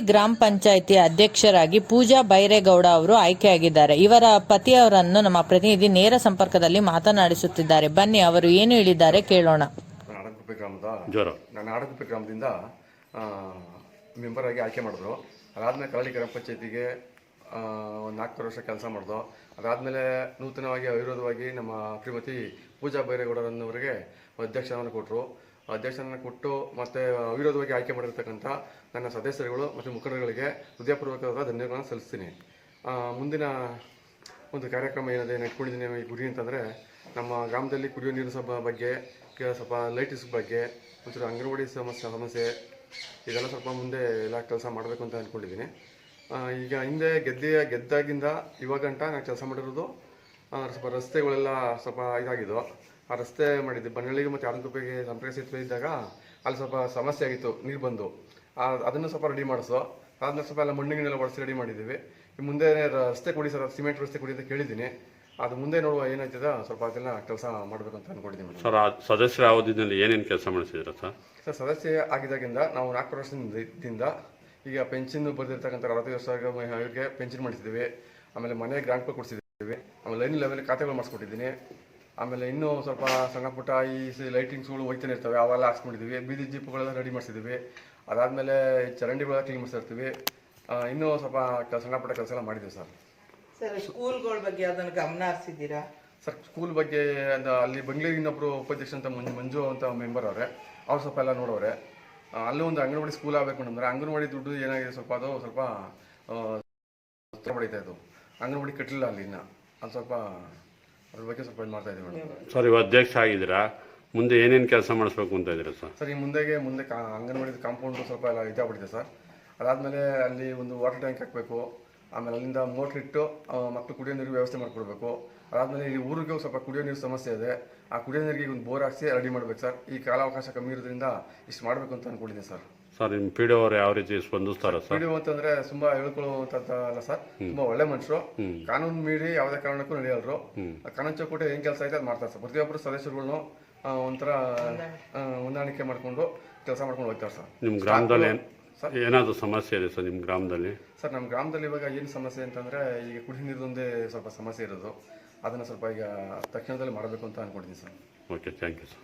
ಗ್ರಾಮ ಪಂಚಾಯಿತಿ ಅಧ್ಯಕ್ಷರಾಗಿ ಪೂಜಾ ಬೈರೇಗೌಡ ಅವರು ಆಯ್ಕೆಯಾಗಿದ್ದಾರೆ. ಇವರ ಪತಿಯವರನ್ನು ನಮ್ಮ ಪ್ರತಿನಿಧಿ ನೇರ ಸಂಪರ್ಕದಲ್ಲಿ ಮಾತನಾಡಿಸುತ್ತಿದ್ದಾರೆ. ಬನ್ನಿ ಅವರು ಏನು ಹೇಳಿದ್ದಾರೆ ಕೇಳೋಣ. ನಾನು ಆಡಗುಪ್ಪೆ ಗ್ರಾಮದ ನಾನು ಆಡಗುಪ್ಪೆ ಗ್ರಾಮದಿಂದ ಮೆಂಬರ್ ಆಗಿ ಆಯ್ಕೆ ಮಾಡಿದ್ರು. ಅದಾದಮೇಲೆ ಕರಳಿ ಗ್ರಾಮ ಪಂಚಾಯತಿಗೆ ಒಂದು ನಾಲ್ಕು ವರ್ಷ ಕೆಲಸ ಮಾಡಿದ್ರು ಅದಾದಮೇಲೆ ನೂತನವಾಗಿ ಅವಿರೋಧವಾಗಿ ನಮ್ಮ ಶ್ರೀಮತಿ ಪೂಜಾ ಬೈರೇಗೌಡರನ್ನವರಿಗೆ ಅಧ್ಯಕ್ಷರನ್ನು ಕೊಟ್ಟರು ಅಧ್ಯಕ್ಷರನ್ನು ಕೊಟ್ಟು ಮತ್ತು ಅವಿರೋಧವಾಗಿ ಆಯ್ಕೆ ಮಾಡಿರ್ತಕ್ಕಂಥ ನನ್ನ ಸದಸ್ಯರುಗಳು ಮತ್ತು ಮುಖಂಡರುಗಳಿಗೆ ಹೃದಯಪೂರ್ವಕವಾದ ಧನ್ಯವಾದಗಳನ್ನು ಸಲ್ಲಿಸ್ತೀನಿ. ಮುಂದಿನ ಒಂದು ಕಾರ್ಯಕ್ರಮ ಏನಿದೆ ನೆಟ್ಕೊಂಡಿದ್ದೀನಿ ಈ ಗುರಿ ಅಂತಂದರೆ, ನಮ್ಮ ಗ್ರಾಮದಲ್ಲಿ ಕುಡಿಯೋ ನೀರು ಸಭ ಬಗ್ಗೆ ಸ್ವಲ್ಪ ಲೈಟಿಸ್ ಬಗ್ಗೆ, ಒಂಚೂರು ಅಂಗನವಾಡಿ ಸಮಸ್ಯೆ ಸಮಸ್ಯೆ, ಇದೆಲ್ಲ ಸ್ವಲ್ಪ ಮುಂದೆ ಎಲ್ಲ ಕೆಲಸ ಮಾಡಬೇಕು ಅಂತ ಅಂದ್ಕೊಂಡಿದ್ದೀನಿ ಈಗ ಹಿಂದೆ ಗೆದ್ದೆಯ, ಗೆದ್ದಾಗಿಂದ ಇವಾಗಂಟ ನಾನು ಕೆಲಸ ಮಾಡಿರೋದು ಸ್ವಲ್ಪ ರಸ್ತೆಗಳೆಲ್ಲ ಸ್ವಲ್ಪ ಇದಾಗಿದ್ದು ಆ ರಸ್ತೆ ಮಾಡಿದ್ದೆ ಬನ್ನಳ್ಳಿಗೆ ಮತ್ತು ಆರಂಕುಪ್ಪೆಗೆ ಸಂಪರ್ಕ ಸೇತುವೆ ಇದ್ದಾಗ ಅಲ್ಲಿ ಸ್ವಲ್ಪ ಸಮಸ್ಯೆ ಆಗಿತ್ತು ನೀರು ಬಂದು. ಅದನ್ನು ಸ್ವಲ್ಪ ರೆಡಿ ಮಾಡಿಸೋ ಅದನ್ನ ಸ್ವಲ್ಪ ಎಲ್ಲ ಮಣ್ಣಿಗೆಲ್ಲ ಒಡಿಸಿ ರೆಡಿ ಮಾಡಿದ್ದೀವಿ. ಈ ಮುಂದೆ ರಸ್ತೆ ಕೊಡಿ ಸರ್ ಸಿಮೆಂಟ್ ರಸ್ತೆ ಕೊಡಿ ಅಂತ ಕೇಳಿದ್ದೀನಿ. ಅದು ಮುಂದೆ ನೋಡುವ ಏನಾಯ್ತದ ಸ್ವಲ್ಪ ಅದೆಲ್ಲ ಕೆಲಸ ಮಾಡಬೇಕು ಅನ್ಕೊಂಡಿದ್ದೀನಿ ಸರ್ ಆ ಸದಸ್ಯರ ಅವಧಿನಲ್ಲಿ ಏನೇನು ಕೆಲಸ ಮಾಡಿಸಿದ್ರ ಸರ್? ಸರ್ ಸದಸ್ಯ ಆಗಿದ್ದಾಗಿಂದ ನಾವು ನಾಲ್ಕು ವರ್ಷದಿಂದ ಈಗ ಪೆನ್ಷನ್ ಬರೆದಿರ್ತಕ್ಕಂಥ ಅರವತ್ತೈದು ವರ್ಷ ಅವರಿಗೆ ಪೆನ್ಷನ್ ಮಾಡಿಸಿದ್ದೀವಿ. ಆಮೇಲೆ ಮನೆ ಗ್ರಾಂಟ್ ಕೊಡಿಸಿದ್ದೀವಿ. ಆಮೇಲೆ ಲೈನ್ ಲೆವೆಲ್ ಖಾತೆಗಳು ಮಾಡಿಸ್ಕೊಟ್ಟಿದ್ದೀನಿ. ಆಮೇಲೆ ಇನ್ನೂ ಸ್ವಲ್ಪ ಸಣ್ಣ ಪುಟ್ಟ ಈ ಸಿ- ಲೈಟಿಂಗ್ಸ್ಗಳು ಹೋಗ್ತಾನೆ ಇರ್ತವೆ ಅವೆಲ್ಲ ಹಾಕ್ಸ್ಕೊಂಡಿದ್ದೀವಿ. ಬೀದಿ ಜೀಪ್ಗಳೆಲ್ಲ ರೆಡಿ ಮಾಡಿಸಿದ್ದೀವಿ. ಅದಾದಮೇಲೆ ಚರಂಡಿಗಳೆಲ್ಲ ಕ್ಲೀನ್ ಮಾಡಿಸಿರ್ತೀವಿ. ಆ, ಇನ್ನೂ ಸ್ವಲ್ಪ ಸಣ್ಣ ಪುಟ್ಟ ಕೆಲಸ ಎಲ್ಲ ಮಾಡಿದ್ದೀವಿ ಸರ್. ಸರ್ ಸ್ಕೂಲ್ಗಳ ಬಗ್ಗೆ ಅದನ್ನು ಗಮನ ಹರಿಸಿದ್ದೀರಾ? ಸರ್ ಸ್ಕೂಲ್ ಬಗ್ಗೆ ಅಂದ್ರೆ ಅಲ್ಲಿ ಬೆಂಗಳೂರಿನ ಇನ್ನೊಬ್ರು ಉಪಾಧ್ಯಕ್ಷ ಅಂತ ಮಂಜು ಮಂಜು ಅಂತ ಮೆಂಬರ್ ಅವರೇ. ಅವ್ರು ಸ್ವಲ್ಪ ಎಲ್ಲ ನೋಡೋರೆ ಅಲ್ಲೂ ಒಂದು ಅಂಗನವಾಡಿ ಸ್ಕೂಲ್ ಆಗಬೇಕು ಅಂತಂದ್ರೆ ಅಂಗನವಾಡಿ ದುಡ್ಡು ಏನಾಗಿದೆ ಸ್ವಲ್ಪ ಅದು ಸ್ವಲ್ಪ ಇದ್ದವು. ಇತ್ತು ಅಂಗನವಾಡಿ ಕಟ್ಟಲಿಲ್ಲ ಅಲ್ಲಿ ಇನ್ನ. ಅದು ಸ್ವಲ್ಪ ಅದ್ರ ಬಗ್ಗೆ ಸ್ವಲ್ಪ ಇದು ಮಾಡ್ತಾ ಇದ್ದೀವಿ ಮೇಡಮ್. ಸರ್ ಇವಾಗ ಅಧ್ಯಕ್ಷ ಆಗಿದ್ದೀರಾ? ಮುಂದೆ ಏನೇನು ಕೆಲಸ ಮಾಡಿಸ್ಬೇಕು ಅಂತ ಇದ್ದೀರಾ ಸರ್? ಸರ್ ಈ ಮುಂದೆಗೆ ಮುಂದೆ ಕಾ ಅಂಗನವಾಡಿ ಕಾಂಪೌಂಡು ಸ್ವಲ್ಪ ಎಲ್ಲ ಇದಾಗ್ಬಿಟ್ಟಿದೆ ಸರ್. ಅದಾದಮೇಲೆ ಅಲ್ಲಿ ಒಂದು ವಾಟರ್ ಟ್ಯಾಂಕ್ ಹಾಕಬೇಕು. ಆಮೇಲೆ ಅಲ್ಲಿಂದ ಮೋಟ್ರ್ ಇಟ್ಟು ಮಕ್ಕಳು ಕುಡಿಯೋ ನೀರು ವ್ಯವಸ್ಥೆ ಮಾಡಿಕೊಡ್ಬೇಕು. ಅದಾದಮೇಲೆ ಈ ಊರಿಗೆ ಸ್ವಲ್ಪ ಕುಡಿಯೋ ನೀರು ಸಮಸ್ಯೆ ಇದೆ. ಆ ಕುಡಿಯೋ ನೀರಿಗೆ ಒಂದು ಬೋರ್ ಹಾಕಿಸಿ ರೆಡಿ ಮಾಡ್ಬೇಕು ಸರ್. ಈ ಕಾಲಾವಕಾಶ ಕಮ್ಮಿ ಇರೋದ್ರಿಂದ ಇಷ್ಟು ಮಾಡಬೇಕು ಅಂತ ಅಂದ್ಕೊಂಡಿದ್ದೀನಿ ಸರ್. ಸರ್ ನಿಮ್ಮ ಪಿ ಡಿ ಅವರು ಯಾವ ರೀತಿ ಸ್ಪಂದಿಸ್ತಾರ ಸರ್? ವಿಡಿಯೋ ಅಂತಂದ್ರೆ ತುಂಬಾ ಹೇಳ್ಕೊಳ್ಳುವಂತ ಅಲ್ಲ ಸರ್. ತುಂಬಾ ಒಳ್ಳೆ ಮನುಷ್ಯರು. ಕಾನೂನು ಮೀರಿ ಯಾವುದೇ ಕಾರಣಕ್ಕೂ ನಡೆಯಲ್ರು. ಆ ಕಾನೂನು ಚೌಕಟ್ಟು ಏನ್ ಕೆಲಸ ಐತೆ ಅದು ಮಾಡ್ತಾರೆ ಸರ್. ಪ್ರತಿಯೊಬ್ಬರು ಸದಸ್ಯರುಗಳನ್ನು ಆ, ಒಂಥರ ಆ, ಹೊಂದಾಣಿಕೆ ಮಾಡ್ಕೊಂಡು ಕೆಲಸ ಮಾಡ್ಕೊಂಡು ಹೋಗ್ತಾರೆ ಸರ್. ನಿಮ್ಮ ಗ್ರಾಮದಲ್ಲಿ ಏನು ಏನಾದರೂ ಸಮಸ್ಯೆ ಇದೆ ಸರ್ ನಿಮ್ಮ ಗ್ರಾಮದಲ್ಲಿ? ಸರ್ ನಮ್ಮ ಗ್ರಾಮದಲ್ಲಿ ಇವಾಗ ಏನು ಸಮಸ್ಯೆ ಅಂತಂದ್ರೆ ಈಗ ಕುಡಿ ನೀರದೊಂದೇ ಸ್ವಲ್ಪ ಸಮಸ್ಯೆ ಇರೋದು. ಅದನ್ನ ಸ್ವಲ್ಪ ಈಗ ತಕ್ಷಣದಲ್ಲಿ ಮಾಡಬೇಕು ಅಂತ ಅನ್ಕೊಂಡಿದ್ದೀನಿ sir. Okay thank you sir.